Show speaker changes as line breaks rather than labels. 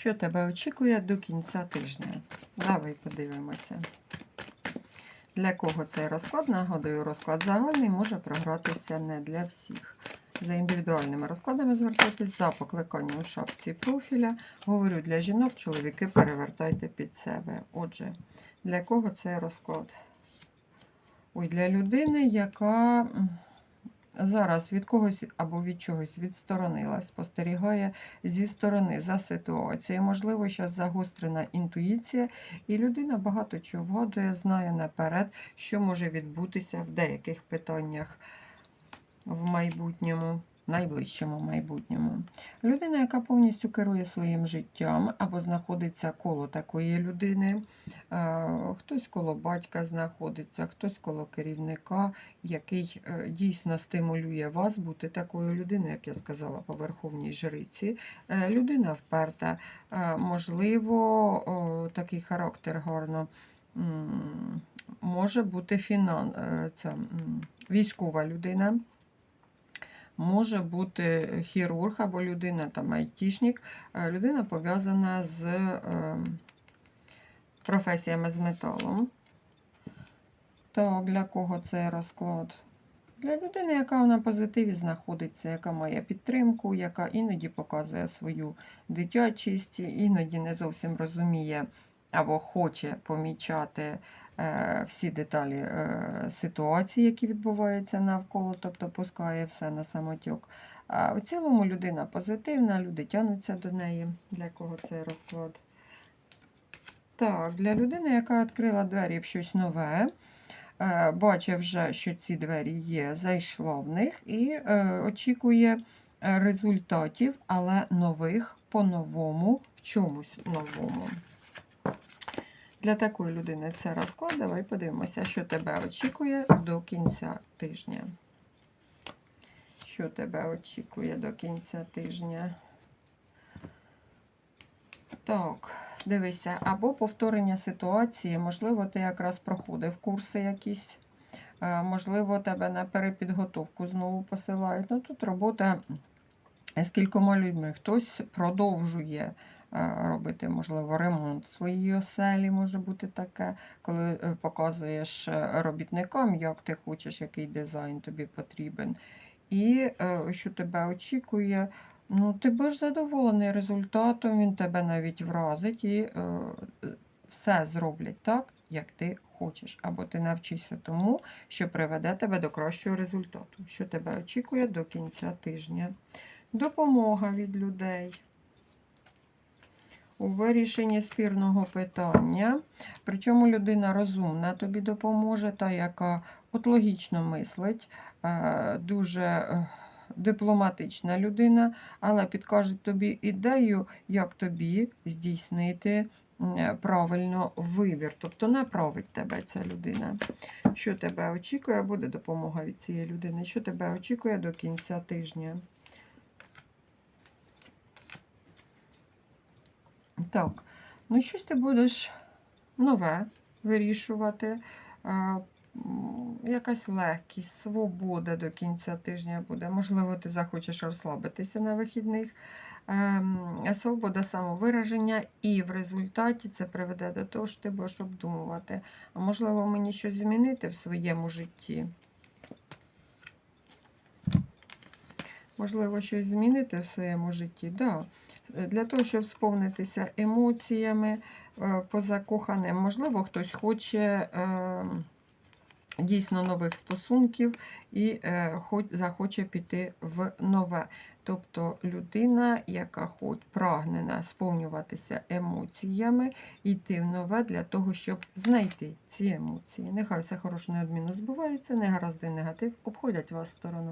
Що тебе очікує до кінця тижня? Давай подивимося. Для кого цей розклад? Нагадую, розклад загальний може програтися не для всіх. За індивідуальними розкладами звертайтесь за покликанням у шапці профіля. Говорю для жінок, чоловіки перевертайте під себе. Отже, для кого цей розклад? Ой, для людини, яка зараз від когось або від чогось відсторонилась, спостерігає зі сторони за ситуацією. Можливо, зараз загострена інтуїція, і людина багато чого вгадує, знає наперед, що може відбутися в деяких питаннях в майбутньому, найближчому майбутньому. Людина, яка повністю керує своїм життям або знаходиться коло такої людини, е, хтось коло батька знаходиться, хтось коло керівника, який е, дійсно стимулює вас бути такою людиною, як я сказала, по верховній жриці. Е, Людина вперта, можливо, такий характер гарно. Може бути фінан... е, м, військова людина, може бути хірург або людина там айтішник, е, людина пов'язана з е, професіями з металом. Так, для кого цей розклад? Для людини, яка на позитиві знаходиться, яка має підтримку, яка іноді показує свою дитячість, іноді не зовсім розуміє або хоче помічати е, всі деталі е, ситуації, які відбуваються навколо, тобто пускає все на самотьок. А в цілому людина позитивна, люди тягнуться до неї, для кого цей розклад. Так, для людини, яка відкрила двері в щось нове, е, бачить вже, що ці двері є, зайшла в них і очікує результатів, але нових по-новому, в чомусь новому. Для такої людини це розклад. Давай подивимося, що тебе очікує до кінця тижня. Що тебе очікує до кінця тижня? Так, дивися, або повторення ситуації, можливо, ти якраз проходив курси якісь, е, можливо, тебе на перепідготовку знову посилають. Ну, тут робота з кількома людьми. Хтось продовжує робити, можливо, ремонт своїй оселі, може бути таке, коли е, показуєш е, робітникам, як ти хочеш, який дизайн тобі потрібен. І е, що тебе очікує, ну, ти будеш задоволений результатом, він тебе навіть вразить і е, е, все зроблять так, як ти хочеш. Або ти навчишся тому, що приведе тебе до кращого результату, що тебе очікує до кінця тижня. Допомога від людей у вирішенні спірного питання. Причому людина розумна тобі допоможе, та яка от логічно мислить, е, дуже е, дипломатична людина, але підкаже тобі ідею, як тобі здійснити правильно вибір, тобто направить тебе ця людина. Що тебе очікує, буде допомога від цієї людини. Що тебе очікує до кінця тижня? Так, ну щось ти будеш нове вирішувати. а, Якась легкість, свобода до кінця тижня буде. Можливо, ти захочеш розслабитися на вихідних. Ем, Свобода самовираження, і в результаті це приведе до того, що ти будеш обдумувати. А можливо, мені щось змінити в своєму житті. Можливо, щось змінити в своєму житті, да. Е, Для того, щоб сповнитися емоціями е, позакоханим. Можливо, хтось хоче е, дійсно нових стосунків і е, хоч, захоче піти в нове. Тобто людина, яка хоч прагне сповнюватися емоціями, йти в нове для того, щоб знайти ці емоції. Нехай все хороше неодмінно збувається, негаразди негатив обходять вас стороною.